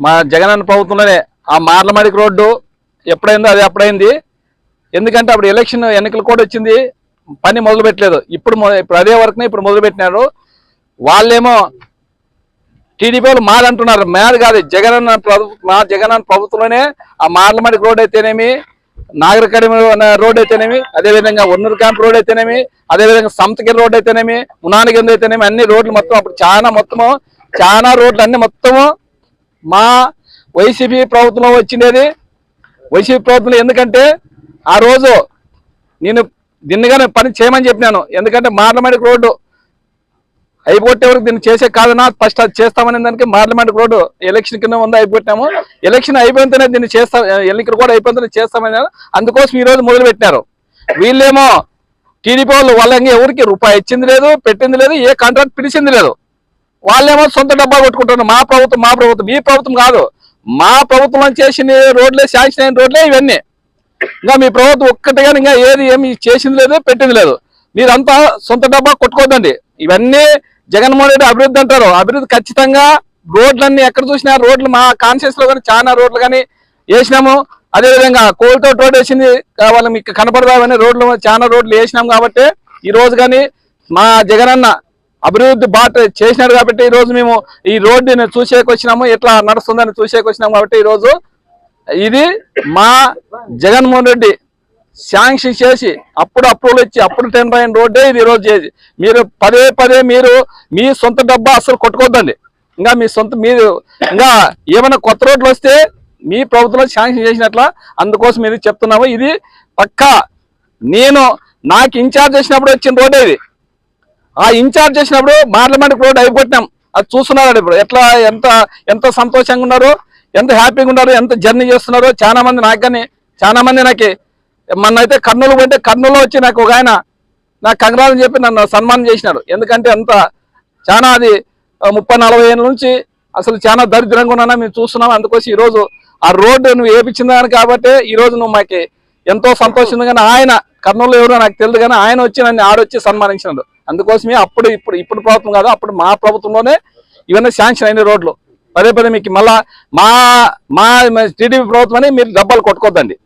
మా జగనన్న ప్రభుత్వంలోనే ఆ మార్లమడికి రోడ్డు ఎప్పుడైందో అది అప్పుడైంది. ఎందుకంటే అప్పుడు ఎలక్షన్ ఎన్నికలు కూడా వచ్చింది. పని మొదలు పెట్టలేదు ఇప్పుడు ఇప్పుడు అదే వరకునే ఇప్పుడు మొదలు పెట్టినారు వాళ్ళేమో టీడీపీ వాళ్ళు మాదంటున్నారు మాది కాదు జగనన్న ప్రభు- మా జగనన్న ప్రభుత్వంలోనే ఆ మార్లమడి రోడ్ అయితేనేమి నాగరికడి రోడ్ అయితేనేమి అదేవిధంగా ఉన్నూరు క్యాంప్ రోడ్ అయితేనేమి అదేవిధంగా సంతగిరి రోడ్ అయితేనేమి మునానగిరి అయితేనేమి అన్ని రోడ్లు మొత్తం అప్పుడు చాలా మొత్తము చాలా రోడ్లు అన్ని మొత్తము మా వైసీపీ ప్రభుత్వంలో వచ్చిండేది. వైసీపీ ప్రభుత్వంలో ఎందుకంటే ఆ రోజు నేను దీన్నిగానే పని చేయమని చెప్పినాను. ఎందుకంటే మార్లమెంట్ రోడ్డు. అయిపోతే వరకు దీన్ని చేసే కాదన్నా ఫస్ట్ అది చేస్తామనే దానికి మార్లమెంట్ రోడ్డు. ఎలక్షన్ కింద ఉందా అయిపోయినాము. ఎలక్షన్ అయిపోయితేనే దీన్ని చేస్తా ఎన్నికలు కూడా అయిపోతేనే చేస్తామని అందుకోసం ఈ రోజు మొదలు పెట్టినారు వీళ్ళేమో టీడీపీ వాళ్ళు వాళ్ళకి ఎవరికి రూపాయి ఇచ్చింది లేదు పెట్టింది లేదు ఏ కాంట్రాక్ట్ పిలిచింది లేదు. వాళ్ళేమో సొంత డబ్బా కొట్టుకుంటున్నారు. మా ప్రభుత్వం మా ప్రభుత్వం మీ ప్రభుత్వం కాదు. మా ప్రభుత్వం చేసిన రోడ్లే శాంక్షన్ అయిన రోడ్లే ఇవన్నీ. ఇంకా మీ ప్రభుత్వం ఒక్కటిగా ఇంకా ఏది ఏమి చేసింది లేదు పెట్టింది లేదు. మీరంతా సొంత డబ్బా కొట్టుకోదండి ఇవన్నీ జగన్మోహన్ రెడ్డి అభివృద్ధి అంటారు. అభివృద్ధి ఖచ్చితంగా రోడ్లన్నీ ఎక్కడ చూసినా రోడ్లు మా కాన్షియస్లో కానీ చాలా రోడ్లు కానీ వేసినాము. అదేవిధంగా కోల్తో రోడ్ వేసింది వాళ్ళు మీకు కనపడదామని రోడ్లు చాలా రోడ్లు వేసినాం కాబట్టి ఈ రోజు కానీ మా జగనన్న అభివృద్ధి బాట చేసినాడు కాబట్టి ఈ రోజు మేము ఈ రోడ్డుని చూసేకి వచ్చినాము ఎట్లా నడుస్తుందని చూసేకి వచ్చినాము కాబట్టి ఈ రోజు ఇది మా జగన్మోహన్ రెడ్డి శాంక్షన్ చేసి అప్పుడు అప్రూవల్ ఇచ్చి అప్పుడు టెండర్ అయిన రోడ్డే ఇది ఈ చేసి. మీరు పదే పదే మీరు మీ సొంత డబ్బా అసలు కొట్టుకోవద్దండి. ఇంకా మీ సొంత మీరు ఇంకా ఏమైనా కొత్త రోడ్లు వస్తే మీ ప్రభుత్వంలో శాంక్షన్ చేసినట్ల అందుకోసం ఇది చెప్తున్నాము. ఇది పక్కా నేను నాకు ఇన్ఛార్జ్ చేసినప్పుడు వచ్చిన రోడ్డే ఇది. ఆ ఇన్ఛార్జ్ చేసినప్పుడు పార్లమెంట్ రోడ్ అయిపోతున్నాం అది చూస్తున్నారు ఇప్పుడు ఎట్లా ఎంత ఎంత సంతోషంగా ఉన్నారు ఎంత హ్యాపీగా ఉన్నారో ఎంత జర్నీ చేస్తున్నారో చాలా మంది నాకు కానీ చాలా మంది నాకు మొన్న అయితే కర్నూలు పోతే కర్నూలు వచ్చి నాకు ఒక ఆయన నాకు కంగ్రాలని చెప్పి నన్ను సన్మానం చేసినాడు. ఎందుకంటే అంత చాలా అది ముప్పై నలభై ఏళ్ళ నుంచి అసలు చాలా దరిద్రంగా ఉన్నానా మేము చూస్తున్నాం. అందుకోసం ఈ రోజు ఆ రోడ్డు నువ్వు వేపించిన కానీ కాబట్టి ఈ రోజు నువ్వు మాకి ఎంతో సంతోషంగా కానీ ఆయన కర్నూలు ఎవరో నాకు తెలియదు కానీ ఆయన వచ్చి నన్ను ఆడొచ్చి సన్మానించినాడు. అందుకోసమే అప్పుడు ఇప్పుడు ఇప్పుడు ప్రభుత్వం కాదు అప్పుడు మా ప్రభుత్వంలోనే ఇవన్నీ శాంక్షన్ అయిన రోడ్లు. పదే పదే మీకు మళ్ళా మా మా టీడీపీ ప్రభుత్వం అని మీరు డబ్బాలు కొట్టుకోద్దండి.